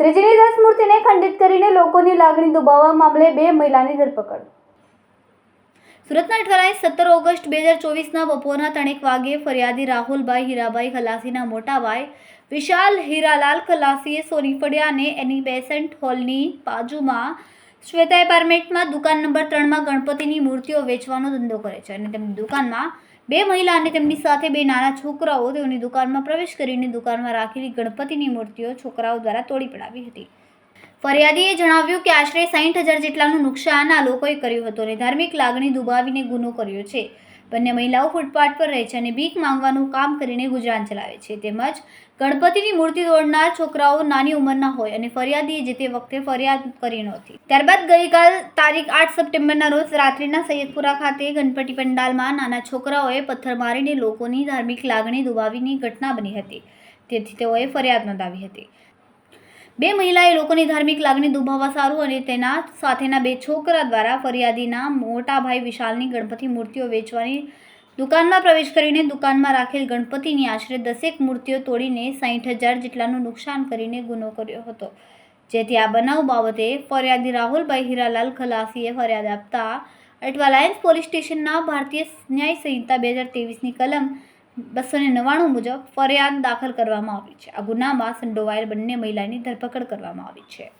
શ્રીજીની દસ મૂર્તિને ખંડિત કરીને લોકોની લાગણી દુબાવવા મામલે બે મહિલાની ધરપકડ. સુરતના અઠવાડિયે સત્તર ઓગસ્ટ બે હજાર ચોવીસના બપોરના ત્રણેક વાગે ફરિયાદી રાહુલભાઈ હીરાભાઈ ખલાસીના મોટાભાઈ વિશાલ હીરાલાલ ખલાસીએ સોની ફળિયાને એની બેસન્ટ હોલની બાજુમાં શ્વેતા એપાર્ટમેન્ટમાં દુકાન નંબર ત્રણમાં ગણપતિની મૂર્તિઓ વેચવાનો ધંધો કરે છે અને તેમની દુકાનમાં બે મહિલા અને તેમની સાથે બે નાના છોકરાઓ તેઓની દુકાનમાં પ્રવેશ કરીને દુકાનમાં રાખેલી ગણપતિની મૂર્તિઓ છોકરાઓ દ્વારા તોડી પડાવી હતી. ફરિયાદીએ જણાવ્યું કે આશરે સાઠ હજાર જેટલાનું નુકસાન આ લોકોએ કર્યું હતું અને ધાર્મિક લાગણી દુભાવીને ગુનો કર્યો છે. બંને મહિલાઓ ફૂટપાથ પર રહે છે અને ભીખ માંગવાનું કામ કરીને ગુજરાન ચલાવે છે. તેમજ ગણપતિની મૂર્તિ તોડનાર છોકરાઓ નાની ઉંમરના હોય અને ફરિયાદીએ જે તે વખતે ફરિયાદ કરી નહોતી. ત્યારબાદ ગઈકાલ તારીખ આઠ સપ્ટેમ્બરના રોજ રાત્રિના સૈયદપુરા ખાતે ગણપતિ પંડાલમાં નાના છોકરાઓએ પથ્થર મારીને લોકોની ધાર્મિક લાગણી દુભાવીની ઘટના બની હતી. તેથી તેઓએ ફરિયાદ નોંધાવી હતી. બે મહિલાએ લોકોની ધાર્મિક લાગણી દુભાવવા સારું અને તેના સાથેના બે છોકરા દ્વારા ફરિયાદીના મોટા ભાઈ વિશાલની ગણપતિ મૂર્તિઓ વેચવાની દુકાનમાં પ્રવેશ કરીને દુકાનમાં રાખેલ ગણપતિની આશરે દસેક મૂર્તિઓ તોડીને સાહીઠ હજાર જેટલાનું નુકસાન કરીને ગુનો કર્યો હતો. જેથી આ બનાવ બાબતે ફરિયાદી રાહુલભાઈ હીરાલાલ ખલાસીએ ફરિયાદ આપતા અટવા લાયન્સ પોલીસ સ્ટેશનના ભારતીય ન્યાય સંહિતા બે હજાર તેવીસની કલમ બસો ને નવ્વાણું મુજબ ફરિયાદ દાખલ કરવામાં આવી છે. આ ગુનામાં સંડોવાયેલ બંને મહિલાની ધરપકડ કરવામાં આવી છે.